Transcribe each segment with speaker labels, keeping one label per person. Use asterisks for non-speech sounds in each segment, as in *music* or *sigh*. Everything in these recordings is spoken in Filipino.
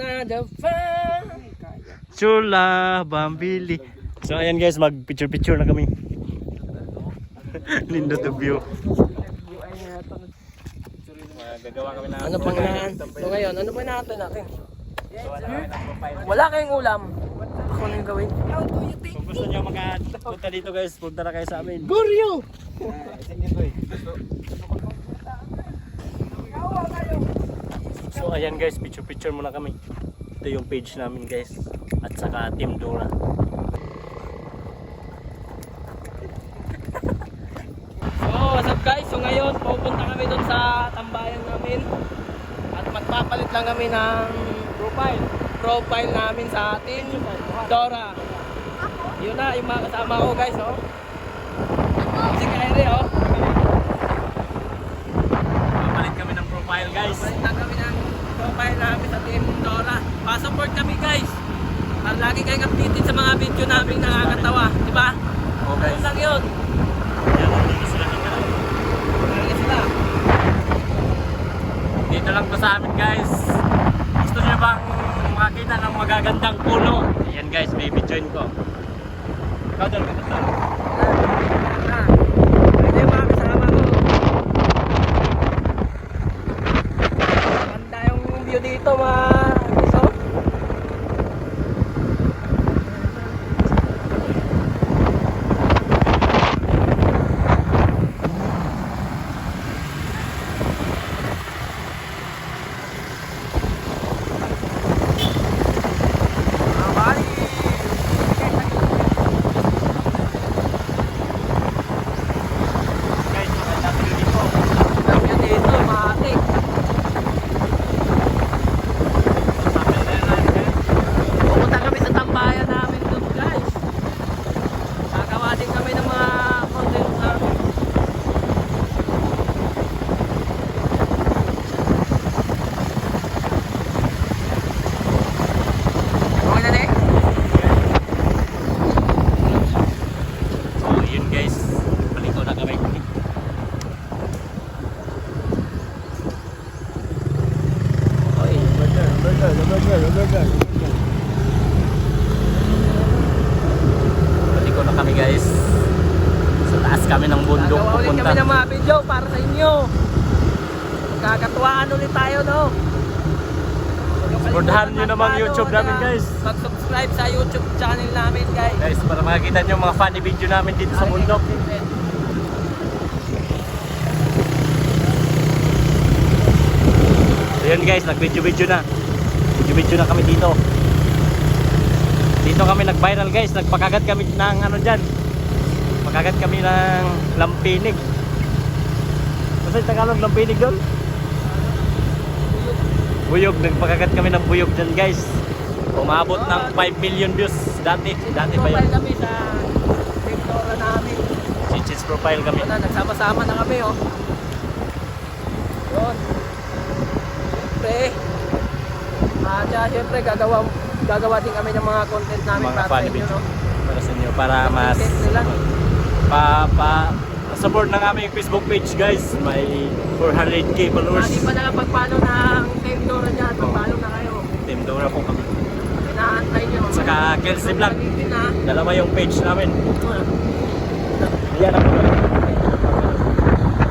Speaker 1: another fan.
Speaker 2: Chula, Bambili. So ayan guys, mag picture picture na kami. *laughs* Lindo the view. Gagawa kami na
Speaker 1: Ano pang na? So ngayon, ano pa natin natin? Wala kayong ulam. Ako na yung gawin.
Speaker 2: Kung gusto niyo makapunta dito guys, punta na kayo sa amin.
Speaker 1: Goryo!
Speaker 2: So ayan guys, picture picture muna kami. Ito yung page namin guys. At saka Team Dora. *laughs*
Speaker 1: So, what's up guys? So ngayon, pupunta kami doon sa tambayan namin. At magpapalit lang kami ng profile. Profile namin sa ating Dora. Yun na, yung mga kasama ko guys, oh. Si Kyrie, oh.
Speaker 2: Papalit kami ng profile guys.
Speaker 1: Palit lang kami ng profile namin sa Team Dora. Pa-support kami guys. Para lagi kayong updated sa mga video namin nakakatawa. Di ba?
Speaker 2: Guys.
Speaker 1: Ano lang yun?
Speaker 2: Dito lang to sa amin guys. Gusto niyo bang makita ng magagandang puno? Ayan guys, baby join ko. Ikaw doon, ikaw doon.
Speaker 1: Na. Ito yung mga kasama ko. Ganda yung view dito mga iso. Mga bali.
Speaker 2: Guys, magandang view dito.
Speaker 1: Ang view dito, mati. Pupunta kami sa tambayan namin doon guys. Gagawa din kami ng mga content namin. Okay na din?
Speaker 2: So yun guys, paliko na kami.
Speaker 1: Okay, burger, burger, burger, burger.
Speaker 2: Paliko na kami guys. Sa taas kami ng bundok
Speaker 1: Gagawa ulit
Speaker 2: pupunta.
Speaker 1: kami ng mga video para sa inyo. Kakatuwaan ulit tayo, no?
Speaker 2: Supportahan nyo naman
Speaker 1: Mag-follow
Speaker 2: YouTube namin,
Speaker 1: na-
Speaker 2: guys.
Speaker 1: Mag-subscribe sa YouTube channel namin guys.
Speaker 2: Guys, para makakita nyo mga funny video namin dito sa bundok. Yun guys, nag-video-video na. Video-video na kami dito. Dito kami nag-viral guys. Nagpakagat kami ng ano dyan. Pakagat kami ng lampinig. Basta yung Tagalog lampinig doon? Buyog. Nagpakagat kami ng buyog dyan guys. Umabot ng 5 million views dati. Dati pa yun.
Speaker 1: Kami sa TikTok namin.
Speaker 2: Chichis profile kami.
Speaker 1: Na, nagsama-sama na kami, oh. Yun. Siyempre, ah, tsaka siyempre, gagawa, gagawa din kami ng mga content namin
Speaker 2: Mga
Speaker 1: para sa inyo, no?
Speaker 2: Para sa inyo. Para mas pa, pa support ng aming Facebook page guys. May 400k followers.
Speaker 1: Hindi pa nakapag-follow ng Team Dora dyan, mag-follow na kayo.
Speaker 2: Team Dora po kami.
Speaker 1: Inaantay nyo.
Speaker 2: Saka Kelsey Vlog. Dalawa yung page namin. Yan ako.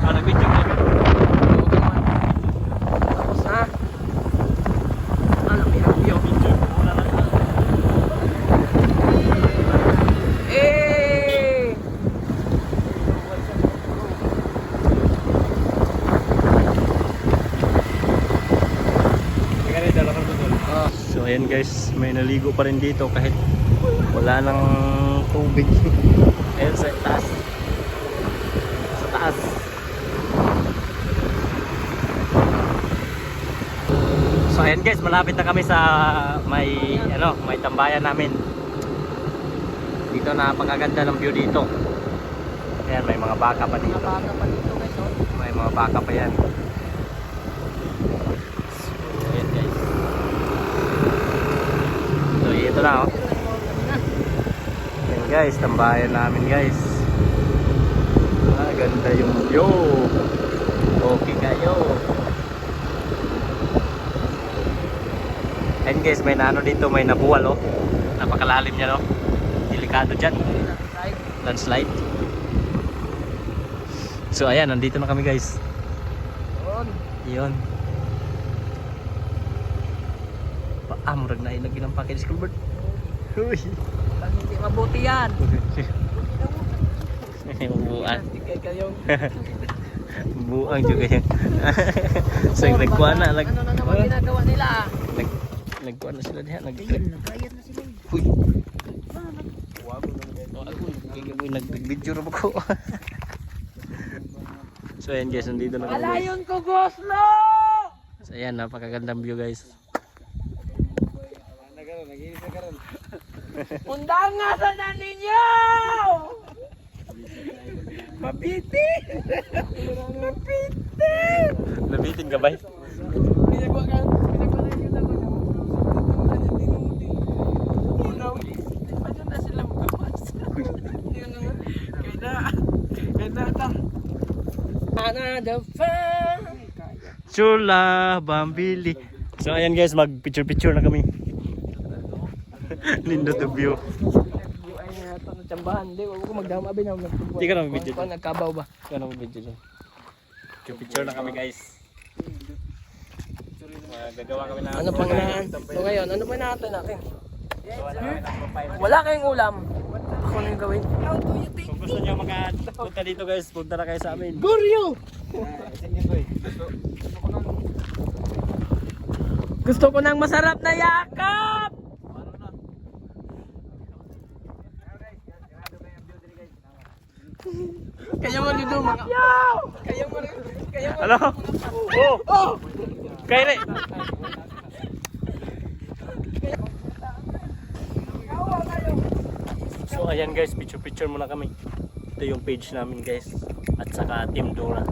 Speaker 2: Ah, nag-video kami.
Speaker 1: Tapos na. Ano, may review. Eh!
Speaker 2: So ayan guys, may naligo pa rin dito kahit wala nang tubig. Ayan sa taas. Sa taas. So ayan guys, malapit na kami sa may ano, may tambayan namin. Dito napakaganda ng view dito. Ayan, may mga baka pa dito.
Speaker 1: Baka pa dito guys, oh.
Speaker 2: May mga baka pa yan. So, ayan guys. So, ito na oh. Ayan guys, tambayan namin guys. Ah, ganda yung view. Okay kayo. Ayun guys, may naano dito, may nabuwal oh. Napakalalim niya no. Delikado dyan. Landslide. So ayan, nandito na kami guys. Yun. Paamrag na ilagin ang package school bird. Uy.
Speaker 1: Hindi mabuti yan. Kayo.
Speaker 2: Buang juga yan. so yung nagkuha na. Nag,
Speaker 1: Ano na naman ginagawa nila?
Speaker 2: nag, nagkuha na sila diha. Nag,
Speaker 1: na sila.
Speaker 2: Uy. Ako, gagawin, nag- nag-video rin ako. so ayan guys, nandito na kami. guys.
Speaker 1: Alayon ko, Goslo!
Speaker 2: So ayan, napakagandang view guys.
Speaker 1: Undang *laughs* nga sa na ninyo! Mabitin! Mabitin!
Speaker 2: Nabitin ka ba?
Speaker 1: Pinagawa ka, na ano na na. Another fan!
Speaker 2: Chula, Bambili. So ayan guys, mag picture picture na kami. *laughs* Lindo the view.
Speaker 1: Ay, ito na tsambahan. Hindi, huwag ko magdama ba na.
Speaker 2: Hindi ka na mag-video
Speaker 1: Kung nagkabaw ba?
Speaker 2: Ano mo video dyan? Picture picture na kami guys. Gagawa kami na
Speaker 1: Ano pang na? So ngayon, ano pa natin natin?
Speaker 2: Ng profile.
Speaker 1: Wala kayong ulam. Ako na yung gawin. How do you think?
Speaker 2: Kung gusto nyo makapunta dito guys, punta na kayo sa amin.
Speaker 1: Guryo! Gusto ko ng masarap na yakap! Kaya mo dito mga... Kaya mo rin. Kaya mo
Speaker 2: Ano? Oh!
Speaker 1: Oh!
Speaker 2: Kaya rin! So ayan guys, picture picture muna kami. Ito yung page namin guys. At saka Team Dora.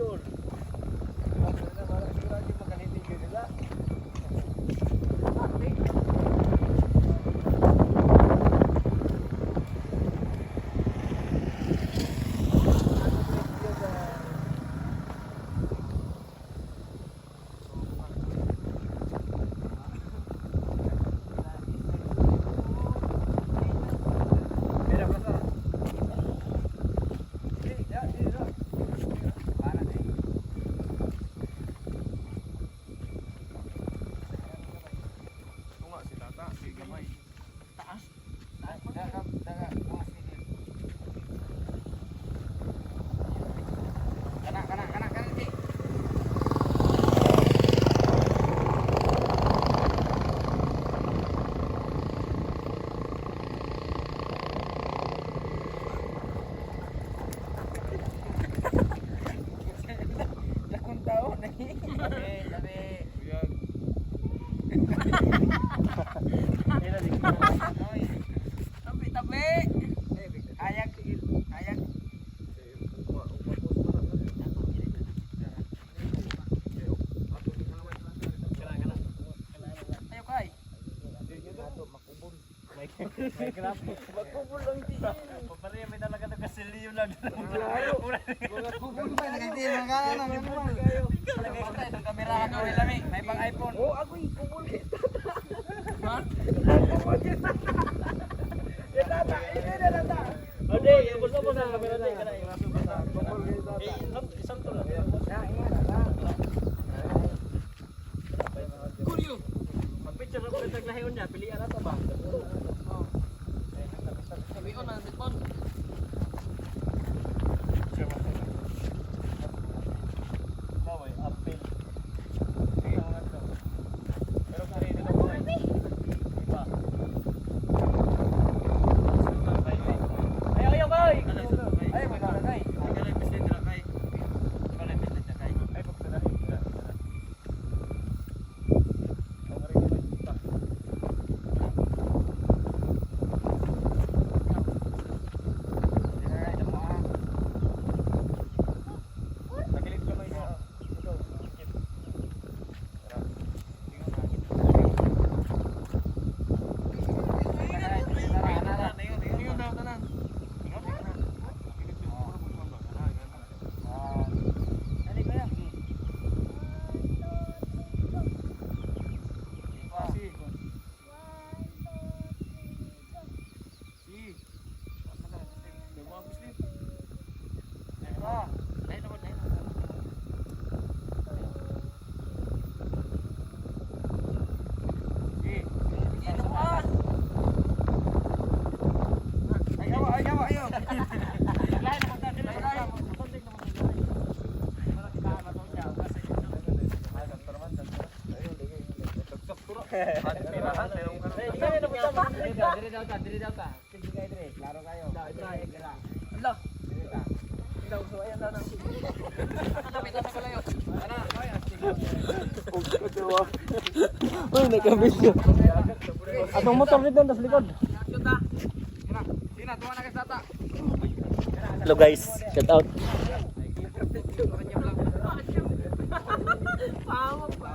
Speaker 1: সুন্দর Makubol lang di.
Speaker 2: Pare, may talaga ito kasi Leonardo.
Speaker 1: Mga kubol ba? Hindi man ka na naman. Lagay ko kamera ka lami. May pang iPhone. Oh, ako kubol kita. Ha? Kubol kita. Kita ta, na na.
Speaker 2: Ade, gusto mo sa camera na kana yung Eh, isang to lang.
Speaker 1: Kuryo.
Speaker 2: Mag-picture ako ng taglahiyon niya, pilihan na to ba?
Speaker 1: Dire daw ta, dire daw ta. Sige kayo dire, klaro kayo. Dire, dire. Allah. Daw so ayan daw. Kapit na pala yun. Ana, kaya.
Speaker 2: Uy, nagka-video. Atong motor dito sa likod.
Speaker 1: Na.
Speaker 2: Hello guys, shout out.
Speaker 1: Pawag pa.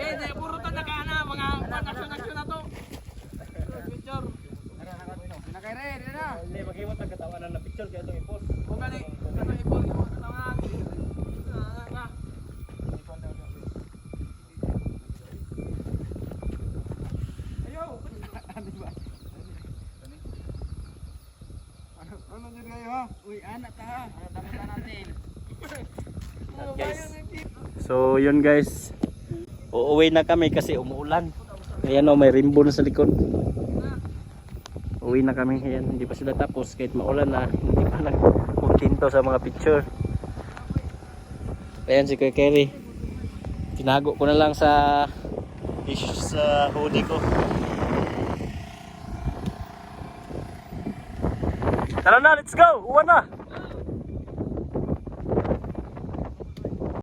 Speaker 1: Eh, di puro to na kana mga action action na to. Picture. Nakay re, dire na.
Speaker 2: Hindi, mag-iwat ang katawanan na picture kaya itong i-post.
Speaker 1: Kung gani, ano ipon mo tawangan. Ah, nga. Ayo. Ano ba? Ano din kayo ha? Uy, anak ta ha. Ano dapat natin?
Speaker 2: Guys. So yun guys, uuwi na kami kasi umuulan. Ayan o, may rainbow na sa likod. Uwi na kami, ayan, hindi pa sila tapos kahit maulan na, hindi pa nagpuntinto sa mga picture. Ayan si Kuya Kerry. Tinago ko na lang sa issues sa hoodie ko. Tara na, let's go! Uwan na!